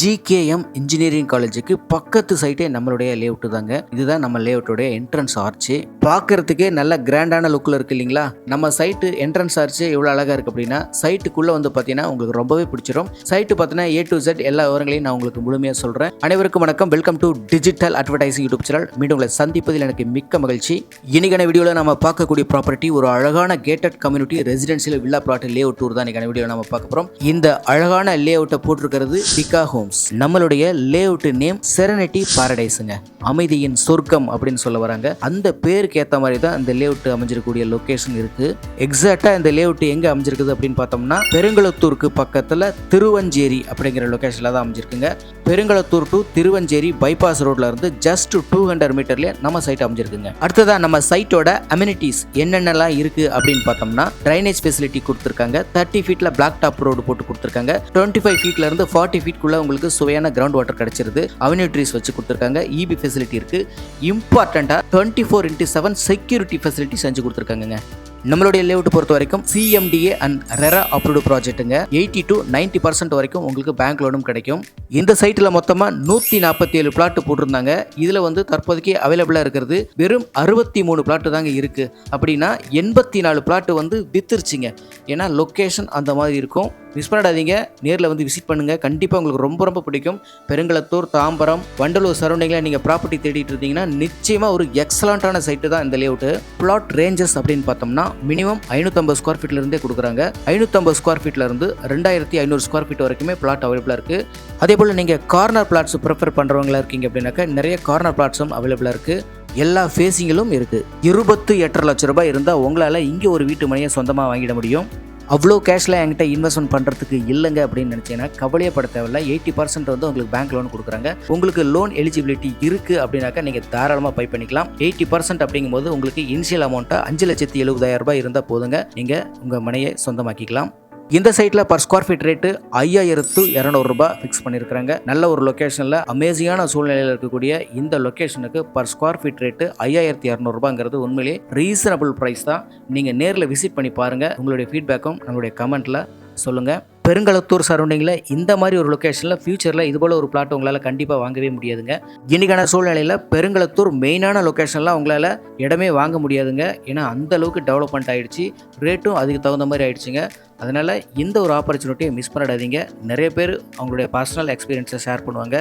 GKM engineering காலேஜுக்கு பக்கத்து சைட்டே நம்மளுடைய லேஅவுட்டு தாங்க. இதுதான் நம்ம லேஅவுட்டுடைய என்ட்ரன்ஸ் ஆர்ச்சு பார்க்கறதுக்கே நல்ல கிராண்டான லுக்கில் இருக்கு இல்லைங்களா? நம்ம சைட்டு என்ட்ரன்ஸ் ஆர்ச்சு எவ்வளோ அழகாக இருக்குது அப்படின்னா சைட்டுக்குள்ளே வந்து பார்த்தீங்கன்னா உங்களுக்கு ரொம்பவே பிடிச்சிரும். சைட்டு பார்த்தீங்கன்னா ஏ டு ஜெட் எல்லா விவரங்களையும் நான் உங்களுக்கு முழுமையாக சொல்கிறேன் அனைவருக்கும் வணக்கம். Welcome to digital advertising YouTube channel மீண்டும் உங்களை சந்திப்பதில் எனக்கு மிக்க மகிழ்ச்சி. இன்னைக்கான வீடியோவில் நம்ம பார்க்கக்கூடிய ப்ராப்பர்ட்டி ஒரு அழகான gated community residential villa plot layout tour தான் இன்னைக்கான வீடியோவில் நம்ம பார்க்க போகிறோம் இந்த அழகான லே அவுட்டை போட்டிருக்கிறது டிகா ஹோம்ஸ் நம்மளுடைய லே அவுட் நேம் செரனிட்டி பாரடைஸுங்க அமைதியின் சொர்க்கம் அப்படின்னு சொல்ல வராங்க. அந்த பேருக்கு ஏற்ற மாதிரி தான் இந்த லே அவுட் அமைஞ்சிருக்கக்கூடிய லொகேஷன் இருக்கு. எக்ஸாக்டா இந்த லே அவுட் எங்க அமைஞ்சிருக்குது அப்படின்னு பார்த்தோம்னா பெருங்குளத்தூருக்கு பக்கத்துல திருவஞ்சேரி அப்படிங்கிற லொகேஷன்ல தான் அமைஞ்சிருக்குங்க. பெருங்குளத்தூர் டு திருவஞ்சேரி பைபாஸ் ரோட்ல இருந்து ஜஸ்ட் டூ ஹண்ட்ரட் மீட்டர்ல நம்ம சைட் அமைஞ்சிருக்குங்க. அடுத்ததான் நம்ம சைட்டோட அம்யூனிட்டிஸ் என்னென்னலாம் இருக்கு அப்படின்னு பார்த்தோம்னா ட்ரைனேஜ் ஃபெசிலிட்டி கொடுத்துருக்காங்க. தேர்ட்டி ஃபீட்ல பிளாக் டாப் ரோடு போட்டு கொடுத்துருக்காங்க. டுவெண்ட்டி ஃபைவ் ஃபீட்ல இருந்து ஃபார்ட்டி ஃபீட்குள்ள உங்களுக்கு சுவையான கிரவுண்ட் வாட்டர் கிடைச்சிருது. அவென்யூ ட்ரீஸ் வச்சு கொடுத்துருக்காங்க. இபி ஃபெசிலிட்டி இருக்கு. இம்பார்ட்டண்டா twenty four into seven security facility செஞ்சு கொடுத்துருக்காங்க நம்மளுடைய லேஅவுட் பொறுத்த வரைக்கும் சிஎம்டிஏ அண்ட் ரெரா அப்ரூவ்டு ப்ராஜெக்ட்டுங்க எயிட்டி டு நைன்டி பர்சன்ட் வரைக்கும் உங்களுக்கு பேங்க் லோனும் கிடைக்கும். இந்த சைட்டில் மொத்தமாக நூற்றி நாற்பத்தி ஏழு பிளாட் போட்டிருந்தாங்க. இதில் வந்து தற்போதைக்கு அவைலபிளாக இருக்கிறது வெறும் அறுபத்தி மூணு பிளாட்டு தாங்க இருக்குது அப்படின்னா எண்பத்தி நாலு பிளாட்டு வந்து வித்துருச்சிங்க. ஏன்னா லொக்கேஷன் அந்த மாதிரி இருக்கும். மிஸ் பண்ணிடாதீங்க. நேரில் வந்து விசிட் பண்ணுங்கள் கண்டிப்பாக உங்களுக்கு ரொம்ப ரொம்ப பிடிக்கும். பெருங்களத்தூர் தாம்பரம் வண்டலூர் சரௌண்டிங்கில் நீங்கள் ப்ராப்பர்ட்டி தேடிட்டு இருந்தீங்கன்னா நிச்சயமாக ஒரு எக்ஸலண்ட்டான சைட்டு தான் இந்த லேஅவுட்டு பிளாட் ரேஞ்சஸ் அப்படின்னு பார்த்தோம்னா மினிமம் ஐநூற்றம்பது ஸ்கொயர் ஃபீட்லேருந்தே கொடுக்குறாங்க. ஐநூற்றம்பது ஸ்கொயர் ஃபீட்லேருந்து ரெண்டாயிரத்தி ஐநூறு ஸ்கொயர் ஃபீட் வரைக்குமே பிளாட் அவைலபிளாக இருக்குது அதே போல் நீங்கள் கார்னர் பிளாட்ஸ் ப்ரிஃபர் பண்ணுறவங்களா இருக்கீங்க அப்படின்னாக்கா நிறைய கார்னர் பிளாட்ஸும் அவைலபிளாக இருக்குது எல்லா ஃபேஸிங்கிலும் இருக்குது இருபத்து எட்டரை லட்ச ரூபாய் இருந்தால் உங்களால் இங்கே ஒரு வீட்டு மனையை சொந்தமாக வாங்கிட முடியும். அவ்வளோ கேஷில் என்கிட்ட இன்வெஸ்ட்மெண்ட் பண்ணுறதுக்கு இல்லைங்க அப்படின்னு நினச்சிங்கன்னா கவலையப்பட தேவையில்ல. எயிட்டி பர்சன்ட் வந்து உங்களுக்கு பேங்க் லோன் கொடுக்குறாங்க. உங்களுக்கு லோன் எலிஜிபிலிட்டி இருக்குது அப்படின்னாக்கா நீங்கள் தாராளமாக பை பண்ணிக்கலாம். எயிட்டி பர்சன்ட் அப்படிங்கும்போது உங்களுக்கு இனிஷியல் அமௌண்ட்டாக அஞ்சு லட்சத்தி எழுபதாயிரம் ரூபாய் இருந்தால் போதுங்க. நீங்கள் உங்கள் மனையை சொந்தமாக்கிக்கலாம். இந்த சைட்டில் பர் ஸ்கொயர் ஃபீட் ரேட்டு ஐயாயிரத்து இரநூறுபா ஃபிக்ஸ் பண்ணியிருக்கிறாங்க நல்ல ஒரு லொக்கேஷனில் அமேசிங்கான சூழ்நிலையில் இருக்கக்கூடிய இந்த லொக்கேஷனுக்கு பர் ஸ்கொயர் ஃபீட் ரேட்டு ஐயாயிரத்தி இரநூறுபாங்கிறது உண்மையிலேயே ரீசனபிள் ப்ரைஸ் தான். நீங்கள் நேரில் விசிட் பண்ணி பாருங்கள் உங்களுடைய ஃபீட்பேக்கும் நம்மளுடைய கமெண்ட்டில் சொல்லுங்கள் பெருங்களத்தூர் சரௌண்டிங்கில் இந்த மாதிரி ஒரு லொக்கேஷனில் ஃபியூச்சரில் இதுபோல் ஒரு பிளாட் உங்களால் கண்டிப்பாக வாங்கவே முடியாதுங்க. இன்றைக்கான சூழ்நிலையில் பெருங்களத்தூர் மெயினான லொக்கேஷன்லாம் உங்களால் இடமே வாங்க முடியாதுங்க. ஏன்னா அந்த அளவுக்கு டெவலப்மெண்ட் ஆகிடுச்சு ரேட்டும் அதுக்கு தகுந்த மாதிரி ஆகிடுச்சுங்க அதனால் இந்த ஒரு ஆப்பர்ச்சுனிட்டியை மிஸ் பண்ணிடாதீங்க நிறைய பேர் அவங்களுடைய பர்சனல் எக்ஸ்பீரியன்ஸை ஷேர் பண்ணுவாங்க.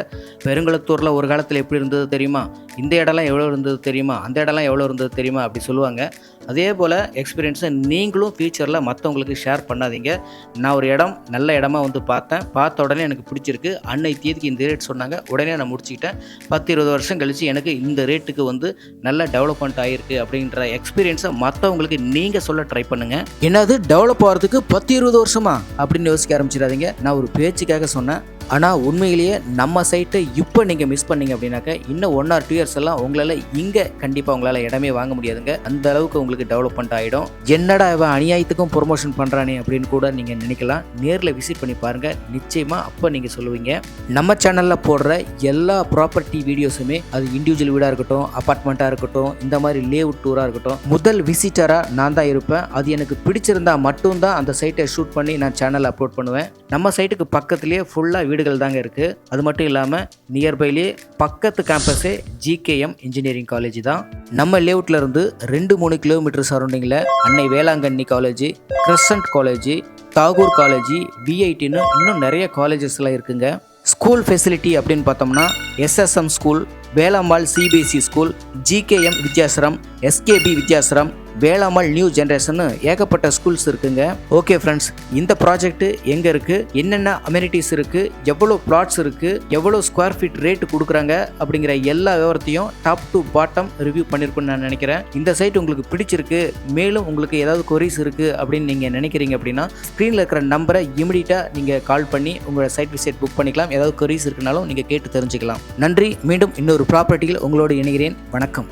பெருங்குளத்தூரில் ஒரு காலத்தில் எப்படி இருந்தது தெரியுமா? இந்த இடம்லாம் எவ்வளோ இருந்தது தெரியுமா? அந்த இடம்லாம் எவ்வளோ இருந்தது தெரியுமா? அப்படி சொல்லுவாங்க. அதே போல் எக்ஸ்பீரியன்ஸை நீங்களும் ஃப்யூச்சரில் மற்றவங்களுக்கு ஷேர் பண்ணாதீங்க. நான் ஒரு இடம் நல்ல இடமா வந்து பார்த்தேன். பார்த்த உடனே எனக்கு பிடிச்சிருக்கு. அன்னை தேதிக்கு இந்த ரேட் சொன்னாங்க. உடனே நான் முடிச்சுக்கிட்டேன். பத்து இருபது வருஷம் கழித்து எனக்கு இந்த ரேட்டுக்கு வந்து நல்ல டெவலப்மெண்ட் ஆகிருக்கு அப்படின்ற எக்ஸ்பீரியன்ஸை மற்றவங்களுக்கு நீங்கள் சொல்ல ட்ரை பண்ணுங்கள் என்னது? டெவலப் ஆகிறதுக்கு பத்து இருபது வருஷமா? அப்படின்னு யோசிக்க ஆரம்பிச்சிடாதீங்க. நான் ஒரு பேச்சுக்காக சொன்னேன். ஆனால் உண்மையிலேயே நம்ம சைட்டை இப்போ நீங்கள் மிஸ் பண்ணீங்க அப்படின்னாக்க இன்னும் ஒன் ஆர் டூ இயர்ஸ் எல்லாம் உங்களால் இங்கே கண்டிப்பாக உங்களால் இடமே வாங்க முடியாதுங்க. அந்த அளவுக்கு உங்களுக்கு டெவலப்மெண்ட் ஆகிடும் என்னடா இவன் அநியாயத்துக்கும் ப்ரொமோஷன் பண்ணுறானே அப்படின்னு கூட நீங்கள் நினைக்கலாம். நேரில் விசிட் பண்ணி பாருங்கள் நிச்சயமாக அப்போ நீங்கள் சொல்லுவீங்க. நம்ம சேனலில் போடுற எல்லா ப்ராப்பர்ட்டி வீடியோஸுமே அது இண்டிவிஜுவல் வீடாக இருக்கட்டும் அப்பார்ட்மெண்ட்டாக இருக்கட்டும் இந்த மாதிரி லேவுட் டூராக இருக்கட்டும் முதல் விசிட்டராக நான் தான் இருப்பேன். அது எனக்கு பிடிச்சிருந்தா மட்டும்தான் அந்த சைட்டை ஷூட் பண்ணி நான் சேனலில் அப்லோட் பண்ணுவேன். நம்ம சைட்டுக்கு பக்கத்துலேயே ஃபுல்லாக வீடுகள் தாங்க இருக்குது அது மட்டும் இல்லாமல் நியர்பைலேயே பக்கத்து கேம்பஸே ஜிகேஎம் இன்ஜினியரிங் காலேஜ் தான். நம்ம லேவுட்லேருந்து ரெண்டு மூணு கிலோமீட்டர் சரௌண்டிங்கில் Annai Velankanni college Crescent college Tagore college விஐடின்னு இன்னும் நிறைய காலேஜஸ்லாம் இருக்குங்க. ஸ்கூல் ஃபெசிலிட்டி அப்படின்னு பார்த்தோம்னா SSM school Velambal CBSE school GKM Vidyashram SKP Vidyashram Velammal new generation ஏகப்பட்ட ஸ்கூல்ஸ் இருக்குங்க. ஓகே ஃப்ரெண்ட்ஸ் இந்த ப்ராஜெக்ட் எங்கே இருக்குது என்னென்ன அமெனிட்டிஸ் இருக்குது எவ்வளோ பிளாட்ஸ் இருக்குது எவ்வளோ ஸ்கொயர் ஃபீட் ரேட் கொடுக்குறாங்க? அப்படிங்கிற எல்லா விவரத்தையும் டாப் டு பாட்டம் ரிவ்யூ பண்ணியிருக்குன்னு நான் நினைக்கிறேன். இந்த சைட் உங்களுக்கு பிடிச்சிருக்கு மேலும் உங்களுக்கு ஏதாவது கொரிஸ் இருக்குது அப்படின்னு நீங்கள் நினைக்கிறீங்க அப்படின்னா ஸ்க்ரீனில் இருக்கிற நம்பரை இமிடியட்டாக நீங்கள் கால் பண்ணி உங்களோட சைட் விசிட் புக் பண்ணிக்கலாம். ஏதாவது கொரிஸ் இருக்குனாலும் நீங்கள் கேட்டு தெரிஞ்சுக்கலாம். நன்றி மீண்டும் இன்னொரு ப்ராப்பர்ட்டியில் உங்களோடு இணைகிறேன். வணக்கம்.